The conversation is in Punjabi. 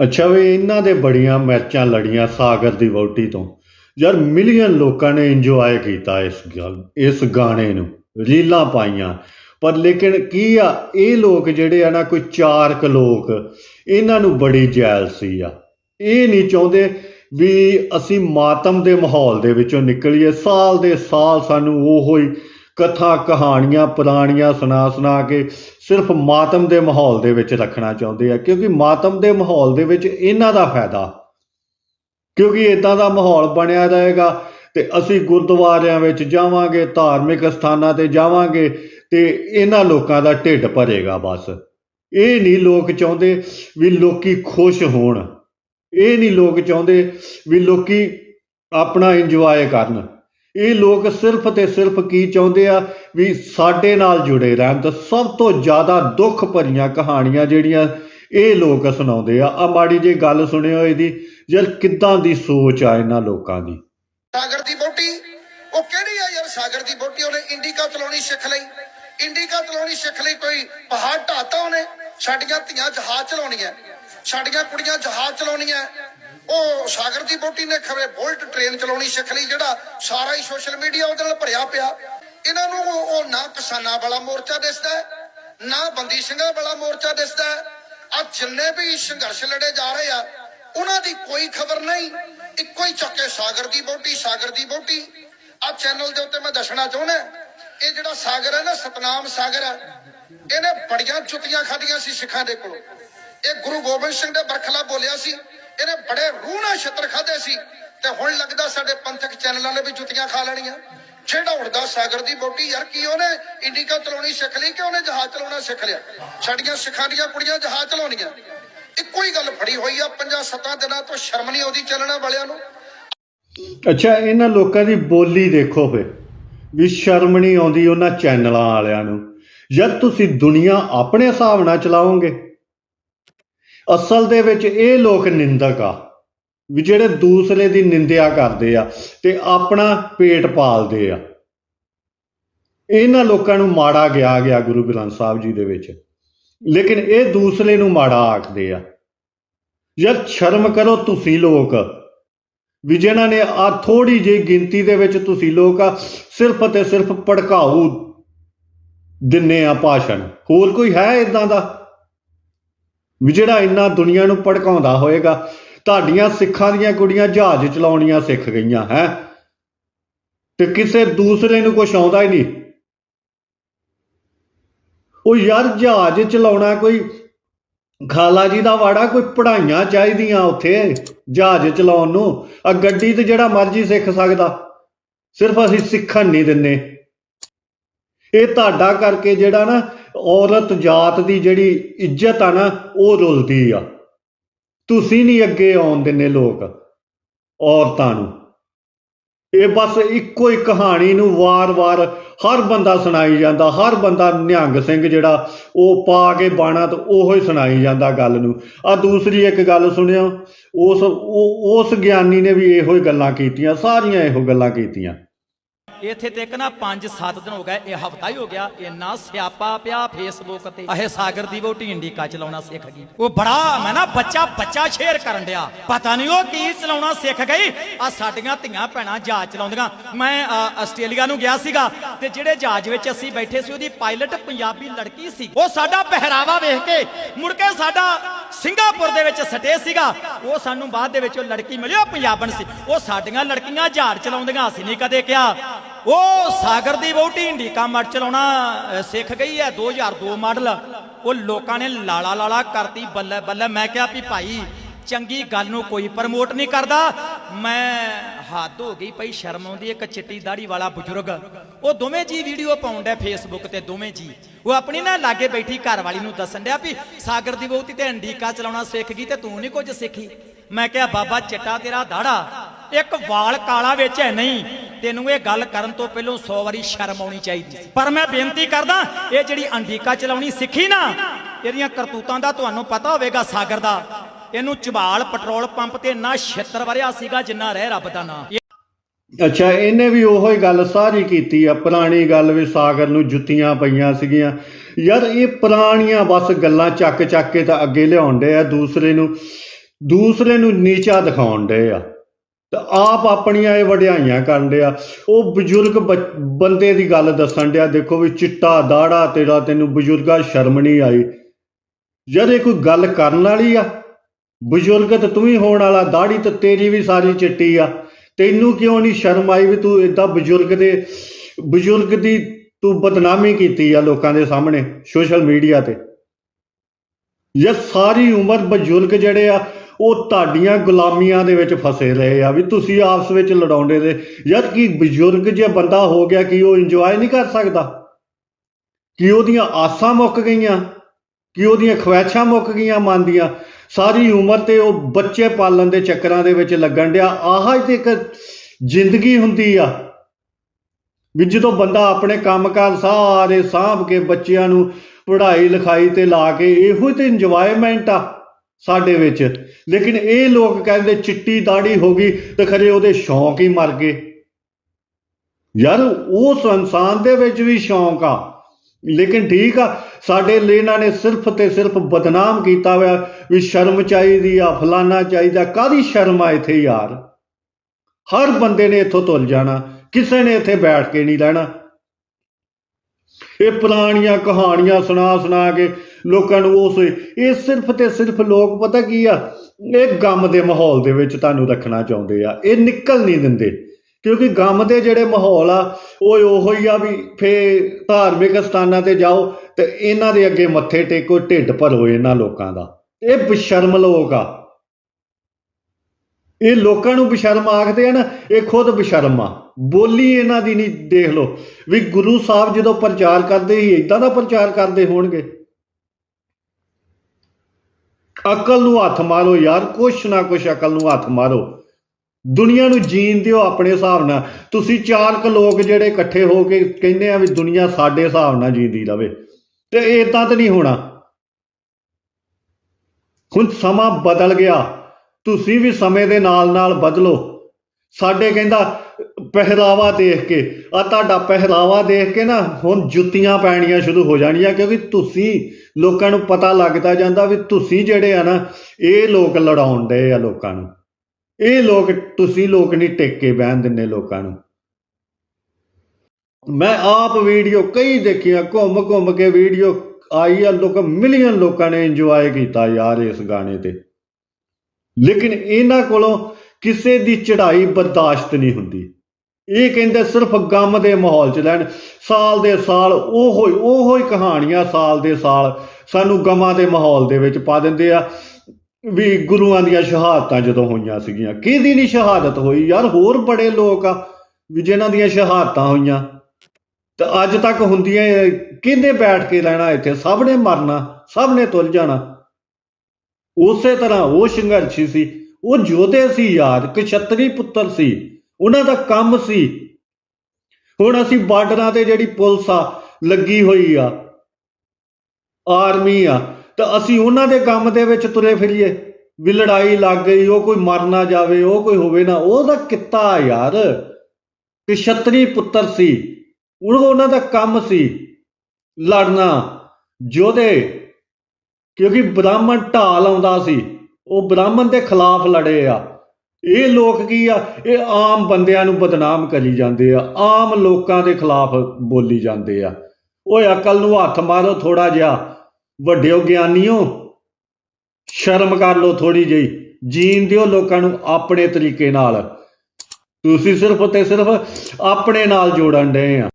ਅੱਛਾ ਵੀ ਇਹਨਾਂ ਦੇ ਬੜੀਆਂ ਮੈਚਾਂ ਲੜੀਆਂ ਸਾਗਰ ਦੀ ਵਹੁਟੀ ਤੋਂ। ਯਾਰ ਮਿਲੀਅਨ ਲੋਕਾਂ ਨੇ ਇੰਜੋਏ ਕੀਤਾ ਇਸ ਗੱਲ, ਇਸ ਗਾਣੇ ਨੂੰ, ਰੀਲਾਂ ਪਾਈਆਂ। ਪਰ ਲੇਕਿਨ ਕੀ ਆ, ਇਹ ਲੋਕ ਜਿਹੜੇ ਆ ਨਾ, ਕੋਈ ਚਾਰਕ ਲੋਕ, ਇਹਨਾਂ ਨੂੰ ਬੜੀ ਜੈਲਸੀ ਆ। ਇਹ ਨਹੀਂ ਚਾਹੁੰਦੇ ਵੀ ਅਸੀਂ ਮਾਤਮ ਦੇ ਮਾਹੌਲ ਦੇ ਵਿੱਚੋਂ ਨਿਕਲੀਏ, ਸਾਲ ਦੇ ਸਾਲ ਸਾਨੂੰ ਉਹੋ ਹੀ ਕਥਾ, ਕਹਾਣੀਆਂ, ਪੁਰਾਣੀਆਂ ਸੁਣਾ ਸੁਣਾ ਕੇ ਸਿਰਫ ਮਾਤਮ ਦੇ ਮਾਹੌਲ ਦੇ ਵਿੱਚ ਰੱਖਣਾ ਚਾਹੁੰਦੇ ਆ, ਕਿਉਂਕਿ ਮਾਤਮ ਦੇ ਮਾਹੌਲ ਦੇ ਵਿੱਚ ਇਹਨਾਂ ਦਾ ਫਾਇਦਾ। ਕਿਉਂਕਿ ਇਦਾਂ ਦਾ ਮਾਹੌਲ ਬਣਿਆ ਰਹੇਗਾ ਤੇ ਅਸੀਂ ਗੁਰਦੁਆਰਿਆਂ ਵਿੱਚ ਜਾਵਾਂਗੇ, ਧਾਰਮਿਕ ਸਥਾਨਾਂ ਤੇ ਜਾਵਾਂਗੇ ਤੇ ਇਹਨਾਂ ਲੋਕਾਂ ਦਾ ਢਿੱਡ ਭਰੇਗਾ ਬਸ। ਇਹ ਨਹੀਂ ਲੋਕ ਚਾਹੁੰਦੇ ਵੀ ਲੋਕੀ ਖੁਸ਼ ਹੋਣ। ਇਹ ਨਹੀਂ ਲੋਕ ਚਾਹੁੰਦੇ ਵੀ ਲੋਕੀ ਆਪਣਾ ਇੰਜੋਏ ਕਰਨ। ਇਹ ਲੋਕ ਸਿਰਫ ਤੇ ਸਿਰਫ ਕੀ ਚਾਹੁੰਦੇ ਆ? ਵੀ ਸਾਡੇ ਨਾਲ ਜੁੜੇ ਰਹਿਣ ਤੇ ਸਭ ਤੋਂ ਜ਼ਿਆਦਾ ਦੁੱਖ ਭਰੀਆਂ ਕਹਾਣੀਆਂ ਜਿਹੜੀਆਂ ਇਹ ਲੋਕ ਸੁਣਾਉਂਦੇ ਆ। ਆ ਮਾੜੀ ਜੇ ਗੱਲ ਸੁਣਿਓ ਇਹਦੀ, ਯਾਰ ਕਿੱਦਾਂ ਦੀ ਸੋਚ ਆ ਇਹਨਾਂ ਲੋਕਾਂ ਦੀ? ਸਾਗਰ ਦੀ ਬੋਟੀ ਉਹ ਕਿਹੜੀ ਆ ਯਾਰ ਸਾਗਰ ਦੀ ਬੋਟੀ ਉਹਨੇ ਇੰਡੀਕਾ ਚਲਾਉਣੀ ਸਿੱਖ ਲਈ। ਇੰਡੀਕਾ ਚਲਾਉਣੀ ਸਿੱਖ ਲਈ ਕੋਈ ਪਹਾੜ ਢਾਤਾ ਉਹਨੇ। ਸਾਡੀਆਂ ਧੀਆਂ ਜਹਾਜ਼ ਚਲਾਉਣੀਆਂ। ਸਾਡੀਆਂ ਕੁੜੀਆਂ ਜਹਾਜ਼ ਚਲਾਉਣੀਆਂ। ਉਹ ਸਾਗਰ ਦੀ ਬੋਟੀ ਨੇ ਖਰੇ ਬੁਲਟ ਟ੍ਰੇਨ ਚਲਾਉਣੀ ਸਿੱਖ ਲਈ, ਜਿਹੜਾ ਸਾਰਾ ਹੀ ਸੋਸ਼ਲ ਮੀਡੀਆ ਉਹਦੇ ਨਾਲ ਭਰਿਆ ਪਿਆ। ਇਹਨਾਂ ਨੂੰ ਉਹ ਨਾ ਕਿਸਾਨਾਂ ਵਾਲਾ ਮੋਰਚਾ ਦਿਸਦਾ, ਨਾ ਬੰਦੀ ਸਿੰਘਾਂ ਵਾਲਾ ਮੋਰਚਾ ਦਿਸਦਾ। ਆ ਜਿੰਨੇ ਵੀ ਸੰਘਰਸ਼ ਲੜੇ ਜਾ ਰਹੇ ਆ, ਉਹਨਾਂ ਦੀ ਕੋਈ ਖਬਰ ਨਹੀਂ। ਇੱਕੋ ਹੀ ਚੱਕੇ ਸਾਗਰ ਦੀ ਬੋਟੀ, ਸਾਗਰ ਦੀ ਬੋਟੀ। ਆ ਚੈਨਲ ਦੇ ਉੱਤੇ ਮੈਂ ਦੱਸਣਾ ਚਾਹੁੰਦਾ, ਇਹ ਜਿਹੜਾ ਸਾਗਰ ਹੈ ਨਾ, ਸਤਨਾਮ ਸਾਗਰ ਹੈ, ਇਹਨੇ ਬੜੀਆਂ ਚੁੱਤੀਆਂ ਖਾਧੀਆਂ ਸੀ ਸਿੱਖਾਂ ਦੇ ਕੋਲੋਂ। ਇਹ ਗੁਰੂ ਗੋਬਿੰਦ ਸਿੰਘ ਦੇ ਬਰਖਲਾ ਬੋਲਿਆ ਸੀ ਇਹਨੇ ਬੜੇ ਰੂਹ ਨਾਲ ਛਿੱਤਰ ਖਾਦੇ ਸੀ। ਤੇ ਹੁਣ ਲੱਗਦਾ ਸਾਡੇ ਪੰਥਕ ਚੈਨਲਾਂ ਨੇ ਵੀ ਜੁੱਤੀਆਂ ਖਾ ਲੈਣੀਆਂ। ਜਿਹੜਾ ਉੜਦਾ ਸਾਗਰ ਦੀ ਬੋਟੀ, ਯਾਰ ਕੀ ਉਹਨੇ ਇੰਡੀਕਾ ਚਲਾਉਣੀ ਸਿੱਖ ਲਈ ਕਿ ਉਹਨੇ ਜਹਾਜ਼ ਚਲਾਉਣਾ ਸਿੱਖ ਲਿਆ? ਸਾਡੀਆਂ ਸਿੱਖਾਂ ਦੀਆਂ ਕੁੜੀਆਂ ਜਹਾਜ਼ ਚਲਾਉਣੀਆਂ। ਇੱਕੋ ਹੀ ਗੱਲ ਫੜੀ ਹੋਈ ਆ, ਪੰਜਾਂ ਸੱਤਾਂ ਦਿਨਾਂ ਤੋਂ ਸ਼ਰਮ ਨਹੀਂ ਆਉਂਦੀ ਚੱਲਣਾ ਵਾਲਿਆਂ ਨੂੰ। ਅੱਛਾ, ਇਹਨਾਂ ਲੋਕਾਂ ਦੀ ਬੋਲੀ ਦੇਖੋ ਫੇ ਵੀ ਸ਼ਰਮ ਨਹੀਂ ਆਉਂਦੀ ਉਹਨਾਂ ਚੈਨਲਾਂ ਵਾਲਿਆਂ ਨੂੰ। ਜਦ ਤੁਸੀਂ ਦੁਨੀਆ ਆਪਣੇ ਹਿਸਾਬ ਨਾਲ ਚਲਾਓਗੇ। ਅਸਲ ਦੇ ਵਿੱਚ ਇਹ ਲੋਕ ਨਿੰਦਕ ਆ, ਵੀ ਜਿਹੜੇ ਦੂਸਰੇ ਦੀ ਨਿੰਦਿਆ ਕਰਦੇ ਆ ਤੇ ਆਪਣਾ ਪੇਟ ਪਾਲਦੇ ਆ। ਇਹਨਾਂ ਲੋਕਾਂ ਨੂੰ ਮਾੜਾ ਗਿਆ ਗਿਆ ਗੁਰੂ ਗ੍ਰੰਥ ਸਾਹਿਬ ਜੀ ਦੇ ਵਿੱਚ। ਲੇਕਿਨ ਇਹ ਦੂਸਰੇ ਨੂੰ ਮਾੜਾ ਆਖਦੇ ਆ। ਯਾਰ ਸ਼ਰਮ ਕਰੋ ਤੁਸੀਂ ਲੋਕ, ਵੀ ਜਿਨ੍ਹਾਂ ਨੇ ਆ ਥੋੜੀ ਜਿਹੀ ਗਿਣਤੀ ਦੇ ਵਿੱਚ ਤੁਸੀਂ ਲੋਕ ਆ, ਸਿਰਫ ਤੇ ਸਿਰਫ ਭੜਕਾਊ ਦਿੰਨੇ ਆ ਭਾਸ਼ਣ। ਹੋਰ ਕੋਈ ਹੈ ਇਦਾਂ ਦਾ? ਵੀ ਜਿਹੜਾ ਇੰਨਾ ਦੁਨੀਆ ਨੂੰ ਭੜਕਾਉਂਦਾ ਹੋਏਗਾ, ਤੁਹਾਡੀਆਂ ਸਿੱਖਾਂ ਦੀਆਂ ਕੁੜੀਆਂ ਜਹਾਜ਼ ਚਲਾਉਣੀਆਂ ਸਿੱਖ ਗਈਆਂ, ਹੈ? ਤੇ ਕਿਸੇ ਦੂਸਰੇ ਨੂੰ ਕੁਝ ਆਉਂਦਾ ਹੀ ਨਹੀਂ। ਉਹ ਯਾਰ ਜਹਾਜ਼ ਚਲਾਉਣਾ ਕੋਈ ਖਾਲਾ ਜੀ ਦਾ ਵਾੜਾ, ਕੋਈ ਪੜਾਈਆਂ ਚਾਹੀਦੀਆਂ ਉੱਥੇ ਜਹਾਜ਼ ਚਲਾਉਣ ਨੂੰ। ਆ ਗੱਡੀ ਤੇ ਜਿਹੜਾ ਮਰਜ਼ੀ ਸਿੱਖ ਸਕਦਾ, ਸਿਰਫ ਅਸੀਂ ਸਿੱਖਣ ਨਹੀਂ ਦਿੰਨੇ। ਇਹ ਤੁਹਾਡਾ ਕਰਕੇ ਜਿਹੜਾ ਨਾ ਔਰਤ ਜਾਤ ਦੀ ਜਿਹੜੀ ਇੱਜ਼ਤ ਆ ਨਾ, ਉਹ ਰੁਲਦੀ ਆ। ਤੁਸੀਂ ਨਹੀਂ ਅੱਗੇ ਆਉਣ ਦਿੰਦੇ ਲੋਕ, ਔਰਤਾਂ ਨੂੰ। ਇਹ ਬਸ ਇੱਕੋ ਹੀ ਕਹਾਣੀ ਨੂੰ ਵਾਰ-ਵਾਰ ਹਰ ਬੰਦਾ ਸੁਣਾਈ ਜਾਂਦਾ, ਹਰ ਬੰਦਾ ਨਿਹੰਗ ਸਿੰਘ ਜਿਹੜਾ ਉਹ ਪਾ ਕੇ ਬਾਣਾ ਤੇ ਉਹੋ ਹੀ ਸੁਣਾਈ ਜਾਂਦਾ ਗੱਲ ਨੂੰ। ਆ ਦੂਸਰੀ ਇੱਕ ਗੱਲ ਸੁਣਿਓ, ਉਸ ਉਸ ਗਿਆਨੀ ਨੇ ਵੀ ਇਹੋ ਹੀ ਗੱਲਾਂ ਕੀਤੀਆਂ, ਸਾਰੀਆਂ ਇਹੋ ਗੱਲਾਂ ਕੀਤੀਆਂ। ਇੱਥੇ ਤੇ ਨਾ 5-7 ਦਿਨ ਹੋ ਗਏ, ਇਹ ਹਫਤਾ ਹੀ ਹੋ ਗਿਆ, ਇੰਨਾ ਸਿਆਪਾ ਪਿਆ ਫੇਸਬੁੱਕ ਤੇ। ਇਹ ਸਾਗਰ ਦੀ ਵੋਟੀ ਇੰਡੀਕਾ ਚਲਾਉਣਾ ਸਿੱਖ ਗਈ। ਉਹ ਬੜਾ, ਮੈਂ ਨਾ ਬੱਚਾ ਬੱਚਾ ਸ਼ੇਅਰ ਕਰਨ ਡਿਆ। ਪਤਾ ਨਹੀਂ ਉਹ ਕੀ ਚਲਾਉਣਾ ਸਿੱਖ ਗਈ। ਆ ਸਾਡੀਆਂ ਧੀਆਂ ਭੈਣਾਂ ਜਹਾਜ਼ ਚਲਾਉਂਦੀਆਂ। ਮੈਂ ਆਸਟ੍ਰੇਲੀਆ ਨੂੰ ਗਿਆ ਸੀਗਾ ਤੇ ਜਿਹੜੇ ਜਹਾਜ਼ ਵਿੱਚ ਅਸੀਂ ਬੈਠੇ ਸੀ, ਉਹਦੀ ਪਾਇਲਟ ਪੰਜਾਬੀ ਲੜਕੀ ਸੀ। ਉਹ ਸਾਡਾ ਪਹਿਰਾਵਾ ਵੇਖ ਕੇ ਮੁੜ ਕੇ ਸਾਡਾ ਸਿੰਗਾਪੁਰ ਦੇ ਵਿੱਚ ਸਟੇ ਸੀਗਾ। ਉਹ ਸਾਨੂੰ ਬਾਅਦ ਦੇ ਵਿੱਚ ਉਹ ਲੜਕੀ ਮਿਲੀ, ਉਹ ਪੰਜਾਬਣ ਸੀ। ਉਹ ਸਾਡੀਆਂ ਲੜਕੀਆਂ ਝਾੜ ਚਲਾਉਂਦੀਆਂ, ਅਸੀਂ ਨਹੀਂ ਕਦੇ ਕਿਹਾ। ਉਹ ਸਾਗਰ ਦੀ ਵਹੁਟੀ ਇੰਡੀਕਾ ਮੱਟ ਚਲਾਉਣਾ ਸਿੱਖ ਗਈ ਹੈ 2002 ਮਾਡਲ। ਉਹ ਲੋਕਾਂ ਨੇ ਲਾਲਾ ਲਾਲਾ ਕਰਤੀ, ਬੱਲੇ ਬੱਲੇ। ਮੈਂ ਕਿਹਾ ਵੀ ਭਾਈ, ਚੰਗੀ ਗੱਲ ਨੂੰ ਕੋਈ ਪ੍ਰਮੋਟ ਨਹੀਂ ਕਰਦਾ। ਮੈਂ ਹੱਦ ਹੋ ਗਈ ਪਈ, ਸ਼ਰਮ ਆਉਂਦੀ, ਇੱਕ ਚਿੱਟੀ ਦਾੜੀ ਵਾਲਾ ਬਜ਼ੁਰਗ। ਉਹ ਦੋਵੇਂ ਜੀ ਵੀਡੀਓ ਪਾਉਣ ਫੇਸਬੁੱਕ ਤੇ, ਦੋਵੇਂ ਜੀ। ਉਹ ਆਪਣੀ ਨਾ ਲਾਗੇ ਬੈਠੀ ਘਰ ਵਾਲੀ ਨੂੰ ਦੱਸਣ ਡਿਆ ਵੀ ਸਾਗਰ ਦੀ ਵਹੁਟੀ ਤੇ ਇੰਡੀਕਾ ਚਲਾਉਣਾ ਸਿੱਖ ਗਈ ਤੇ ਤੂੰ ਨਹੀਂ ਕੁਝ ਸਿੱਖੀ। ਮੈਂ ਕਿਹਾ, ਬਾਬਾ, ਚਿੱਟਾ ਤੇਰਾ ਦਾੜਾ। ਇੱਕ ਵਾਲ ਕਾਲਾ ਵਿੱਚ ਹੈ ਨਹੀਂ। ਤੈਨੂੰ ਇਹ ਗੱਲ ਕਰਨ ਤੋਂ ਪਹਿਲਾਂ 100 ਵਾਰੀ ਸ਼ਰਮ ਆਉਣੀ ਚਾਹੀਦੀ ਸੀ। ਪਰ ਮੈਂ ਬੇਨਤੀ ਕਰਦਾ, ਇਹ ਜਿਹੜੀ ਅੰਡੀਕਾ ਚਲਾਉਣੀ ਸਿੱਖੀ ਨਾ, ਇਹਦੀਆਂ ਕਰਤੂਤਾਂ ਦਾ ਤੁਹਾਨੂੰ ਪਤਾ ਹੋਵੇਗਾ ਸਾਗਰ ਦਾ। ਇਹਨੂੰ ਚਬਾਲ ਪੈਟਰੋਲ ਪੰਪ ਤੇ ਨਾ ਛਿੱਤਰ ਵਰਿਆ ਸੀਗਾ ਜਿੰਨਾ ਰਹਿ ਰੱਬ ਦਾ ਨਾਂ। ਅੱਛਾ, ਇਹਨੇ ਵੀ ਉਹੋ ਹੀ ਗੱਲ ਸਾਰੀ ਕੀਤੀ ਆ, ਪੁਰਾਣੀ ਗੱਲ ਵੀ ਸਾਗਰ ਨੂੰ ਜੁੱਤੀਆਂ ਪਈਆਂ ਸੀਗੀਆਂ। ਯਾਰ, ਇਹ ਪੁਰਾਣੀਆਂ ਬਸ ਗੱਲਾਂ ਚੱਕ ਚੱਕ ਕੇ ਤਾਂ ਅੱਗੇ ਲਿਆਉਣ ਦੇ ਆ, ਦੂਸਰੇ ਨੂੰ ਦੂਸਰੇ ਨੂੰ ਨੀਚਾ ਦਿਖਾਉਣ ਦੇ ਆ। ਤੇ ਆਪ ਆਪਣੀਆਂ ਇਹ ਵਡਿਆਈਆਂ ਕਰਨ ਡਿਆ ਉਹ ਬਜ਼ੁਰਗ ਬੱਚ- ਬੰਦੇ ਦੀ ਗੱਲ ਦੱਸਣ ਡਿਆ, ਦੇਖੋ ਵੀ ਚਿੱਟਾ ਦਾੜਾ ਤੇਰਾ, ਤੈਨੂੰ ਬਜ਼ੁਰਗਾ ਸ਼ਰਮ ਨਹੀਂ ਆਈ। ਯਾਰ, ਇਹ ਕੋਈ ਗੱਲ ਕਰਨ ਵਾਲੀ ਆ? ਬਜ਼ੁਰਗ ਤੇ ਤੂੰ ਹੀ ਹੋਣ ਵਾਲਾ ਦਾੜੀ ਤੇ ਤੇਰੀ ਵੀ ਸਾਰੀ ਚਿੱਟੀ ਆ। ਤੈਨੂੰ ਕਿਉਂ ਨਹੀਂ ਸ਼ਰਮ ਆਈ ਵੀ ਤੂੰ ਏਦਾਂ ਬਜ਼ੁਰਗ ਦੇ, ਬਜ਼ੁਰਗ ਦੀ ਤੂੰ ਬਦਨਾਮੀ ਕੀਤੀ ਆ ਲੋਕਾਂ ਦੇ ਸਾਹਮਣੇ ਸੋਸ਼ਲ ਮੀਡੀਆ ਤੇ? ਇਹ ਸਾਰੀ ਉਮਰ ਬਜ਼ੁਰਗ ਜਿਹੜੇ ਆ, ਉਹ ਤੁਹਾਡੀਆਂ ਗੁਲਾਮੀਆਂ ਦੇ ਵਿੱਚ ਫਸੇ ਰਹੇ ਆ ਵੀ ਤੁਸੀਂ ਆਪਸ ਵਿੱਚ ਲੜਾਉਂਦੇ ਦੇ ਯਾਰ ਕੀ ਬਜ਼ੁਰਗ ਜੇ ਬੰਦਾ ਹੋ ਗਿਆ ਕਿ ਉਹ ਇੰਜੋਏ ਨਹੀਂ ਕਰ ਸਕਦਾ? ਕਿ ਉਹਦੀਆਂ ਆਸਾਂ ਮੁੱਕ ਗਈਆਂ? ਕਿ ਉਹਦੀਆਂ ਖਵਾਇਸ਼ਾਂ ਮੁੱਕ ਗਈਆਂ ਮਨ ਦੀਆਂ? ਸਾਰੀ ਉਮਰ ਤੇ ਉਹ ਬੱਚੇ ਪਾਲਣ ਦੇ ਚੱਕਰਾਂ ਦੇ ਵਿੱਚ ਲੱਗਣ ਡਿਆ। ਆਹ ਤੇ ਇੱਕ ਜ਼ਿੰਦਗੀ ਹੁੰਦੀ ਆ ਵੀ ਜਦੋਂ ਬੰਦਾ ਆਪਣੇ ਕੰਮਕਾਰ ਸਾਰੇ ਸਾਂਭ ਕੇ ਬੱਚਿਆਂ ਨੂੰ ਪੜ੍ਹਾਈ ਲਿਖਾਈ ਤੇ ਲਾ ਕੇ ਇਹੋ ਹੀ ਤੇ ਇੰਜੋਇਮੈਂਟ ਆ ਸਾਡੇ ਵਿੱਚ। ਲੇਕਿਨ ਇਹ ਲੋਕ ਕਹਿੰਦੇ ਚਿੱਟੀ ਦਾੜੀ ਹੋ ਗਈ ਤੇ ਖਰੇ ਉਹਦੇ ਸ਼ੌਂਕ ਹੀ ਮਰ ਗਏ। ਯਾਰ, ਉਸ ਇਨਸਾਨ ਦੇ ਵਿੱਚ ਵੀ ਸ਼ੌਂਕ ਆ। ਲੇਕਿਨ ਠੀਕ ਆ, ਸਾਡੇ ਲਈ ਇਹਨਾਂ ਨੇ ਸਿਰਫ ਤੇ ਸਿਰਫ ਬਦਨਾਮ ਕੀਤਾ ਹੋਇਆ ਵੀ ਸ਼ਰਮ ਚਾਹੀਦੀ ਆ, ਫਲਾਨਾ ਚਾਹੀਦਾ ਕਾਦੀ ਸ਼ਰਮ ਆ ਇੱਥੇ ਯਾਰ? ਹਰ ਬੰਦੇ ਨੇ ਇੱਥੋਂ ਤੁਲ ਜਾਣਾ, ਕਿਸੇ ਨੇ ਇੱਥੇ ਬੈਠ ਕੇ ਨਹੀਂ ਰਹਿਣਾ। ਇਹ ਪੁਰਾਣੀਆਂ ਕਹਾਣੀਆਂ ਸੁਣਾ ਸੁਣਾ ਕੇ ਲੋਕਾਂ ਨੂੰ ਉਸ ਇਹ ਸਿਰਫ ਤੇ ਸਿਰਫ ਲੋਕ ਪਤਾ ਕੀ ਆ, ਇਹ ਗਮ ਦੇ ਮਾਹੌਲ ਦੇ ਵਿੱਚ ਤੁਹਾਨੂੰ ਰੱਖਣਾ ਚਾਹੁੰਦੇ ਆ, ਇਹ ਨਿਕਲ ਨਹੀਂ ਦਿੰਦੇ। ਕਿਉਂਕਿ ਗਮ ਦੇ ਜਿਹੜੇ ਮਾਹੌਲ ਆ, ਉਹ ਉਹੋ ਹੀ ਆ ਵੀ ਫੇ ਧਾਰਮਿਕ ਸਥਾਨਾਂ ਤੇ ਜਾਓ ਤੇ ਇਹਨਾਂ ਦੇ ਅੱਗੇ ਮੱਥੇ ਟੇਕੋ, ਢਿੱਡ ਭਰੋ ਇਹਨਾਂ ਲੋਕਾਂ ਦਾ। ਇਹ ਬਸ਼ਰਮ ਲੋਕ ਆ। ਇਹ ਲੋਕਾਂ ਨੂੰ ਬਸ਼ਰਮ ਆਖਦੇ ਆ ਨਾ, ਇਹ ਖੁਦ ਬਸ਼ਰਮ ਆ। ਬੋਲੀ ਇਹਨਾਂ ਦੀ ਨਹੀਂ, ਦੇਖ ਲਓ ਵੀ ਗੁਰੂ ਸਾਹਿਬ ਜਦੋਂ ਪ੍ਰਚਾਰ ਕਰਦੇ ਸੀ ਇਦਾਂ ਦਾ ਪ੍ਰਚਾਰ ਕਰਦੇ ਹੋਣਗੇ। ਅਕਲ ਨੂੰ ਹੱਥ ਮਾਰੋ ਯਾਰ, ਕੁਛ ਨਾ ਕੁਛ ਅਕਲ ਨੂੰ ਹੱਥ ਮਾਰੋ। ਦੁਨੀਆ ਨੂੰ ਜੀਣ ਦਿਓ ਆਪਣੇ ਹਿਸਾਬ ਨਾਲ। ਤੁਸੀਂ ਚਾਰ ਕ ਲੋਕ ਜਿਹੜੇ ਇਕੱਠੇ ਹੋ ਕੇ ਕਹਿੰਦੇ ਆ ਵੀ ਦੁਨੀਆ ਸਾਡੇ ਹਿਸਾਬ ਨਾਲ ਜੀਂਦੀ ਰਵੇ। ਤੇ ਇਦਾਂ ਤਾਂ ਨਹੀਂ ਹੋਣਾ। ਹੁਣ ਸਮਾਂ ਬਦਲ ਗਿਆ। ਤੁਸੀਂ ਵੀ ਸਮੇਂ ਦੇ ਨਾਲ ਨਾਲ ਬਦਲੋ। ਸਾਡੇ ਕਹਿੰਦਾ, ਪਹਿਰਾਵਾ ਦੇਖ ਕੇ। ਆ ਤੁਹਾਡਾ ਪਹਿਰਾਵਾ ਦੇਖ ਕੇ ਨਾ, ਹੁਣ ਜੁੱਤੀਆਂ ਪੈਣੀਆਂ ਸ਼ੁਰੂ ਹੋ ਜਾਣੀਆਂ ਕਿਉਂਕਿ ਤੁਸੀਂ ਲੋਕਾਂ ਨੂੰ ਪਤਾ ਲੱਗਦਾ ਜਾਂਦਾ ਵੀ ਤੁਸੀਂ ਜਿਹੜੇ ਆ ਨਾ, ਇਹ ਲੋਕ ਲੜਾਉਣ ਦੇ ਆ ਲੋਕਾਂ ਨੂੰ। ਇਹ ਲੋਕ, ਤੁਸੀਂ ਲੋਕ ਨਹੀਂ ਟਿਕ ਕੇ ਬਹਿਣ ਦਿੰਦੇ ਲੋਕਾਂ ਨੂੰ। ਮੈਂ ਆਪ ਵੀਡੀਓ ਕਈ ਦੇਖੀਆਂ, ਘੁੰਮ ਘੁੰਮ ਕੇ ਵੀਡੀਓ ਆਈ ਆ, ਲੋਕ ਮਿਲੀਅਨ ਲੋਕਾਂ ਨੇ ਇੰਜੋਏ ਕੀਤਾ ਯਾਰ ਇਸ ਗਾਣੇ ਤੇ। ਲੇਕਿਨ ਇਹਨਾਂ ਕੋਲੋਂ ਕਿਸੇ ਦੀ ਚੜ੍ਹਾਈ ਬਰਦਾਸ਼ਤ ਨਹੀਂ ਹੁੰਦੀ। ਇਹ ਕਹਿੰਦੇ ਸਿਰਫ ਗਮ ਦੇ ਮਾਹੌਲ 'ਚ ਲੈਣ, ਸਾਲ ਦੇ ਸਾਲ ਉਹੋ ਹੀ ਉਹੋ ਹੀ ਕਹਾਣੀਆਂ ਸਾਲ ਦੇ ਸਾਲ ਸਾਨੂੰ ਗਮਾਂ ਦੇ ਮਾਹੌਲ ਦੇ ਵਿੱਚ ਪਾ ਦਿੰਦੇ ਆ। ਵੀ ਗੁਰੂਆਂ ਦੀਆਂ ਸ਼ਹਾਦਤਾਂ ਜਦੋਂ ਹੋਈਆਂ ਸੀਗੀਆਂ, ਕਿਹਦੀ ਨਹੀਂ ਸ਼ਹਾਦਤ ਹੋਈ? ਯਾਰ ਹੋਰ ਬੜੇ ਲੋਕ ਆ ਵੀ ਜਿਨ੍ਹਾਂ ਦੀਆਂ ਸ਼ਹਾਦਤਾਂ ਹੋਈਆਂ। ਤੇ ਅੱਜ ਤੱਕ ਹੁੰਦੀਆਂ ਇਹ ਕਿਹਨੇ ਬੈਠ ਕੇ ਲੈਣਾ ਇੱਥੇ? ਸਭ ਨੇ ਮਰਨਾ, ਸਭ ਨੇ ਤੁਲ ਜਾਣਾ। ਉਸੇ ਤਰ੍ਹਾਂ ਉਹ ਸੰਘਰਸ਼ੀ ਸੀ, ਉਹ ਯੋਧੇ ਸੀ ਯਾਰ, ਕਛਤਰੀ ਪੁੱਤਰ ਸੀ, ਉਹਨਾਂ ਦਾ ਕੰਮ ਸੀ। ਹੁਣ ਅਸੀਂ ਬਾਰਡਰਾਂ ਤੇ ਜਿਹੜੀ ਪੁਲਿਸ ਆ, ਲੱਗੀ ਹੋਈ ਆ, ਆਰਮੀ ਆ ਤਾਂ ਅਸੀਂ ਉਹਨਾਂ ਦੇ ਕੰਮ ਦੇ ਵਿੱਚ ਤੁਰੇ ਫਿਰੀਏ। ਵੀ ਲੜਾਈ ਲੱਗ ਗਈ, ਉਹ ਕੋਈ ਮਰ ਨਾ ਜਾਵੇ, ਉਹ ਕੋਈ ਹੋਵੇ ਨਾ, ਉਹਦਾ ਕਿੱਤਾ ਯਾਰ? ਕਛਤਰੀ ਪੁੱਤਰ ਸੀ ਉਹ ਉਹਨਾਂ ਦਾ ਕੰਮ ਸੀ ਲੜਨਾ। ਯੋਧੇ ਕਿਉਂਕਿ ਬ੍ਰਾਹਮਣ ਢਾਲ ਆਉਂਦਾ ਸੀ, ਉਹ ਬ੍ਰਾਹਮਣ ਦੇ ਖਿਲਾਫ ਲੜੇ ਆ। ਇਹ ਲੋਕ ਕੀ ਆ? ਇਹ ਆਮ ਬੰਦਿਆਂ ਨੂੰ ਬਦਨਾਮ ਕਰੀ ਜਾਂਦੇ ਆ, ਆਮ ਲੋਕਾਂ ਦੇ ਖਿਲਾਫ ਬੋਲੀ ਜਾਂਦੇ ਆ। ਓਏ ਅਕਲ ਨੂੰ ਹੱਥ ਮਾਰੋ ਥੋੜਾ ਜਿਹਾ ਵੱਡਿਓ ਗਿਆਨੀਓ, ਸ਼ਰਮ ਕਰ ਲਓ ਥੋੜੀ ਜਿਹੀ, ਜੀਣ ਦਿਓ ਲੋਕਾਂ ਨੂੰ ਆਪਣੇ ਤਰੀਕੇ ਨਾਲ। ਤੁਸੀਂ ਸਿਰਫ ਤੇ ਸਿਰਫ ਆਪਣੇ ਨਾਲ ਜੋੜਨ ਡਏ ਆ।